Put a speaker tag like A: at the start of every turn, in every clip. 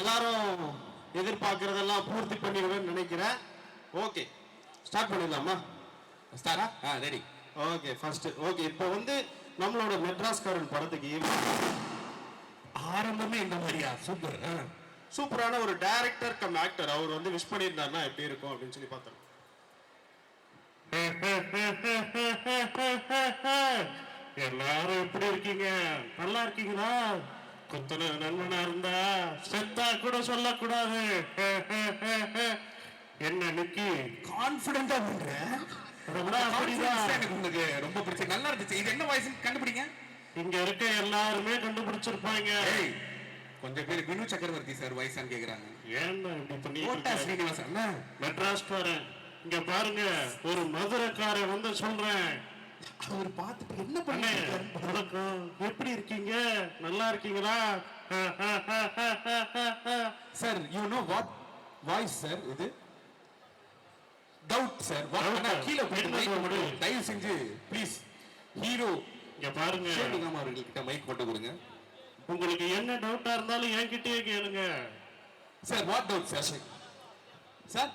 A: எல்லாரும் எதிர்பார்க்கறதெல்லாம் பூர்த்தி பண்ணிடுவேன்னு நினைக்கிறேன் ஓகே ஸ்டார்ட் பண்ணிடலாமா ஸ்டாரா ஆ ரெடி ஓகே ஃபர்ஸ்ட் ஓகே இப்போ வந்து நம்மளோட மெட்ராஸ்காரன் படத்துக்கு ஆரம்பமே இந்த மாதிரியா சூப்பர் சூப்பரான ஒரு டைரக்டர் கம் ஆக்டர் அவர் வந்து விஷ் பண்ணியிருந்தாருன்னா எப்படி இருக்கும் அப்படின்னு சொல்லி பார்த்தோம் குத்தனை நண்பனா இருந்தா செத்தா கூட சொல்லக்கூடாது என்ன நிக்கி கான்பிடண்டா பண்ற ரொம்ப நல்லா இது என்ன கண்டுபிடிங்க இங்க இருக்க எல்லாருமே கண்டுபிடிச்சிருப்பாங்க கொஞ்சம் பேர் வினு சக்கரவர்த்தி சார் பாருங்க ஒரு மதுரைக்காரன் வந்து சொல்றேன் அவர் பார்த்துட்டு என்ன பண்ணுங்க எப்படி இருக்கீங்க நல்லா இருக்கீங்களா sir you know what voice sir இது டவுட் சார் கீழே தயவு செஞ்சு ப்ளீஸ் ஹீரோ இங்க பாருங்க சேட்டுகாம அவர்கள்கிட்ட மைக் போட்டு கொடுங்க உங்களுக்கு என்ன டவுட்டா இருந்தாலும் என்கிட்டயே கேளுங்க sir what doubt sir sir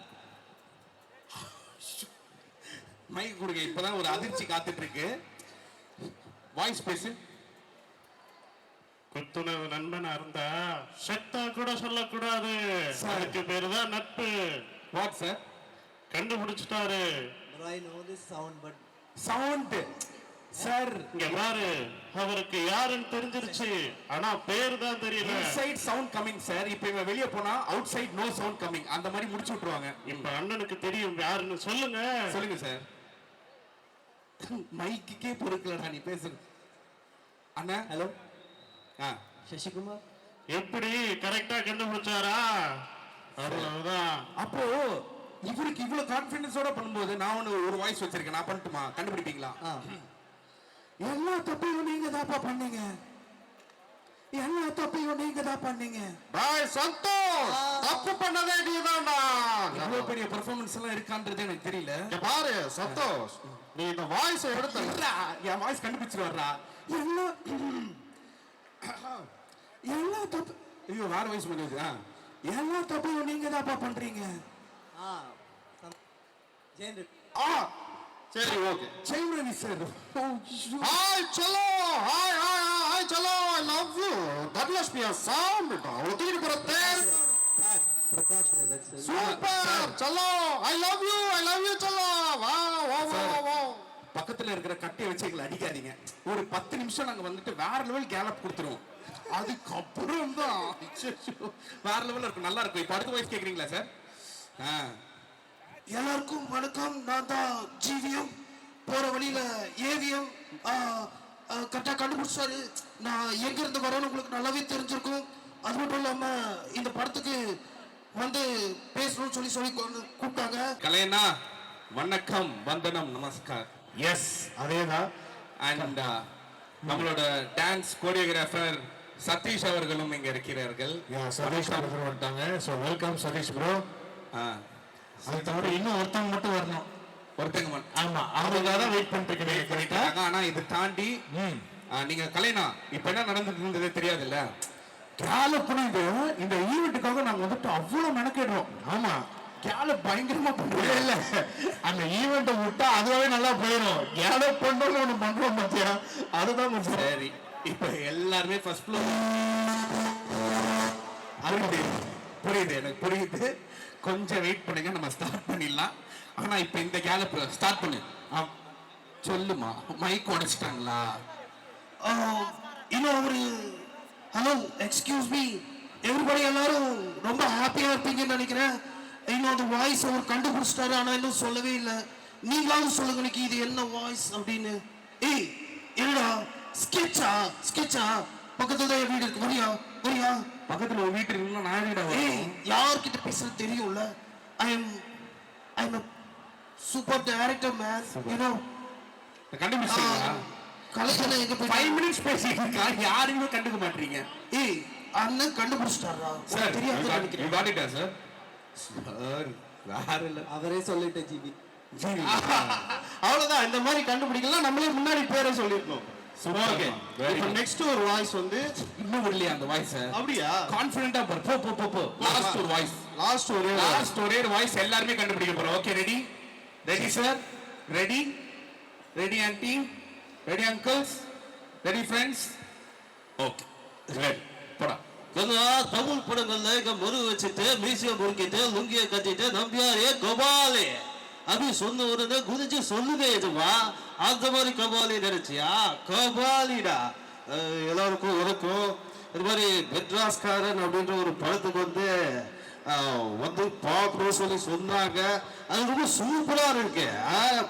A: mic கொடுங்க இப்பதான் ஒரு அதிர்ச்சி காத்துட்டு இருக்கு வாய்ஸ் பேசு குத்துணவு நண்பனா இருந்தா செத்தா கூட சொல்லக்கூடாது அதுக்கு பேரு தான் நட்பு வாட் சார் கண்டுபிடிச்சிட்டாரு
B: I no sound but
A: sound sir இங்க பாரு அவருக்கு யாருன்னு தெரிஞ்சிருச்சு ஆனா பேர் தான் தெரியல இன்சைட் சவுண்ட் கமிங் சார் இப்போ இவன் வெளிய போனா outside no sound coming அந்த மாதிரி முடிச்சு விட்டுருவாங்க இப்ப அண்ணனுக்கு தெரியும் யாருன்னு சொல்லுங்க சொல்லுங்க சார் மைக்குக்கே பொறுக்கலடா நீ பேசுற அண்ணா
B: ஹலோ ஆ சசிகுமார்
A: எப்படி கரெக்டா கண்டுபிடிச்சாரா அவ்வளவுதான் அப்போ இவருக்கு இவ்வளவு கான்பிடன்ஸோட பண்ணும்போது நான் ஒன்று ஒரு வாய்ஸ் வச்சிருக்கேன் நான் பண்ணட்டுமா கண்டுபிடிப்பீங்களா எல்லா தப்பையும் நீங்க தாப்பா பண்ணீங்க எல்லா தப்பையும் நீங்க தான் பண்ணீங்க பாய் சந்தோஷ் தப்பு பண்ணதே நீ தான்டா இவ்வளவு பெரிய பெர்ஃபார்மன்ஸ் எல்லாம் இருக்கான்றது எனக்கு தெரியல பாரு சந்தோஷ் நீ இந்த வாய்ஸ் எடுத்துறா என் வாய்ஸ் கண்டுபிடிச்சு வர்றா எல்லா எல்லா தப்பு ஐயோ வேற வாய்ஸ் பண்ணுவா எல்லா தப்பையும் நீங்க தான்ப்பா பண்றீங்க ஆ சரி ஓகே ஜெயமணி சார் ஹாய் சொல்லோ hi hi Marcelo, I love you. That must be a sound. ஒத்திக்கிட்டு போற தேர் சூப்பர் சலோ I love you I love you சலோ வா வா வா வா பக்கத்துல இருக்கிற கட்டியை வச்சு எங்களை அடிக்காதீங்க ஒரு பத்து நிமிஷம் நாங்க வந்துட்டு வேற லெவல் கேலப் கொடுத்துருவோம் அதுக்கப்புறம் தான் வேற லெவல்ல இருக்கும் நல்லா இருக்கும் இப்போ அடுத்த வாய்ஸ் கேக்குறீங்களா சார் எல்லாருக்கும் வணக்கம் நான் தான் ஜிவிஎம் போற வழியில ஏவிஎம் கரெக்டாக கண்டுபிடிச்சாரு நான் எங்கேருந்து வரேன்னு உங்களுக்கு நல்லாவே தெரிஞ்சிருக்கும் அது மட்டும் இல்லாமல் இந்த படத்துக்கு வந்து பேசணும்னு சொல்லி சொல்லி கூப்பிட்டாங்க கலையண்ணா வணக்கம் வந்தனம் நமஸ்கார் எஸ் அதே தான் அண்ட் நம்மளோட டான்ஸ் கோரியோகிராஃபர் சதீஷ் அவர்களும் இங்க இருக்கிறார்கள் சதீஷ் அவர்கள் வந்துட்டாங்க ஸோ வெல்கம் சதீஷ் ப்ரோ அது தவிர இன்னும் ஒருத்தவங்க மட்டும் வரணும் ஒருத்தங்க ஆமா அவங்களுக்காக வெயிட் பண்ணிட்டு இருக்காங்க ஆனா இது தாண்டி நீங்க கலைனா இப்ப என்ன நடந்துட்டு தெரியாதுல்ல கேலப்புனா இது இந்த ஈவெண்ட்டுக்காக நாங்க வந்துட்டு அவ்வளவு மெனக்கிடுறோம் ஆமா கேல பயங்கரமா பண்ணுவோம் இல்ல அந்த ஈவெண்ட்டை விட்டா அதுவே நல்லா போயிடும் கேல பண்ணோம்னு ஒண்ணு பண்றோம் பாத்தியா அதுதான் கொஞ்சம் சரி இப்ப எல்லாருமே ஃபர்ஸ்ட் ஃப்ளோர் அவருக்கு புரியுது எனக்கு புரியுது கொஞ்சம் வெயிட் பண்ணுங்க நம்ம ஸ்டார்ட் பண்ணிடலாம் ஆனால் இப்போ இந்த கேலப் ஸ்டார்ட் பண்ணு சொல்லுமா மைக் உடைச்சிட்டாங்களா இன்னும் ஒரு ஹலோ எக்ஸ்கியூஸ் மீ எவ்ரிபடி எல்லாரும் ரொம்ப ஹாப்பியாக இருப்பீங்கன்னு நினைக்கிறேன் இன்னும் அந்த வாய்ஸ் அவர் கண்டுபிடிச்சிட்டாரு ஆனால் இன்னும் சொல்லவே இல்லை நீங்களாவது சொல்லுங்க எனக்கு இது என்ன வாய்ஸ் அப்படின்னு ஏய் என்னடா ஸ்கெட்சா ஸ்கெட்சா பக்கத்துல தான் என் வீடு இருக்கு முடியா புரியா பக்கத்துல ஒரு வீட்டு இருக்குன்னா நான் வீடா யார்கிட்ட பேசுறது தெரியும்ல I am I am super director man you know கண்டுபிடிச்சீங்களா கலெக்ஷன் எங்க போய் 5 மினிட்ஸ் பேசிட்டீங்க யாரையுமே கண்டுக்க மாட்டீங்க ஏய் அண்ணன் கண்டுபிடிச்சிட்டாரா சார் தெரியாது நினைக்கிறேன் வாடிட்டா சார் சார் வேற இல்ல அவரே சொல்லிட்ட ஜிபி அவ்வளவுதான் இந்த மாதிரி கண்டுபிடிக்கலாம் நம்மளே முன்னாடி பேரே சொல்லிருக்கோம் ஓகே இப்போ ஒரு வாய்ஸ் வந்து இன்னும் அந்த அப்படியா லாஸ்ட் ஒரு வாய்ஸ் லாஸ்ட் ஒரே voice okay ready sir ready ready ready ready friends okay Tamil படங்கள்ல இங்க வச்சுட்டு மியூசியம் முறுக்கிட்டு லுங்கிய கட்டிட்டு நம்பியாரே கோபாலே அப்படி சொன்ன ஊருங்க குதிச்சு சொல்லுதே எதுவா அந்த மாதிரி கபாலி நினைச்சியா கபாலிடா எல்லாருக்கும் இருக்கும் இது மாதிரி மெட்ராஸ்காரன் அப்படின்ற ஒரு படத்துக்கு வந்து வந்து பார்க்கணும் சொல்லி சொன்னாங்க அது ரொம்ப சூப்பராக இருக்கு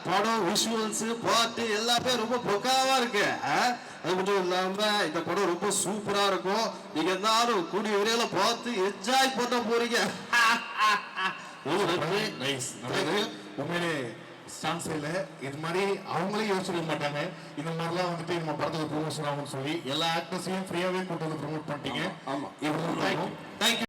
A: படம் விஷுவல்ஸ் பாட்டு எல்லாமே ரொம்ப பொக்காவாக இருக்கு அது மட்டும் இல்லாமல் இந்த படம் ரொம்ப சூப்பராக இருக்கும் நீங்கள் எல்லாரும் கூடிய வரையில பார்த்து என்ஜாய் பண்ண போறீங்க உண்மையிலே சான்ஸ் இல்லை இது மாதிரி அவங்களே யோசிச்சிருக்க மாட்டாங்க இந்த மாதிரிலாம் வந்துட்டு நம்ம படத்துக்கு ப்ரொமோஷன் ஆகும்னு சொல்லி எல்லா ஆக்டர்ஸையும் ஃப்ரீயாகவே கூட்டு வந்து ப்ரொமோட் பண்ணிட்டீங்க ஆமாம் தேங்க்யூ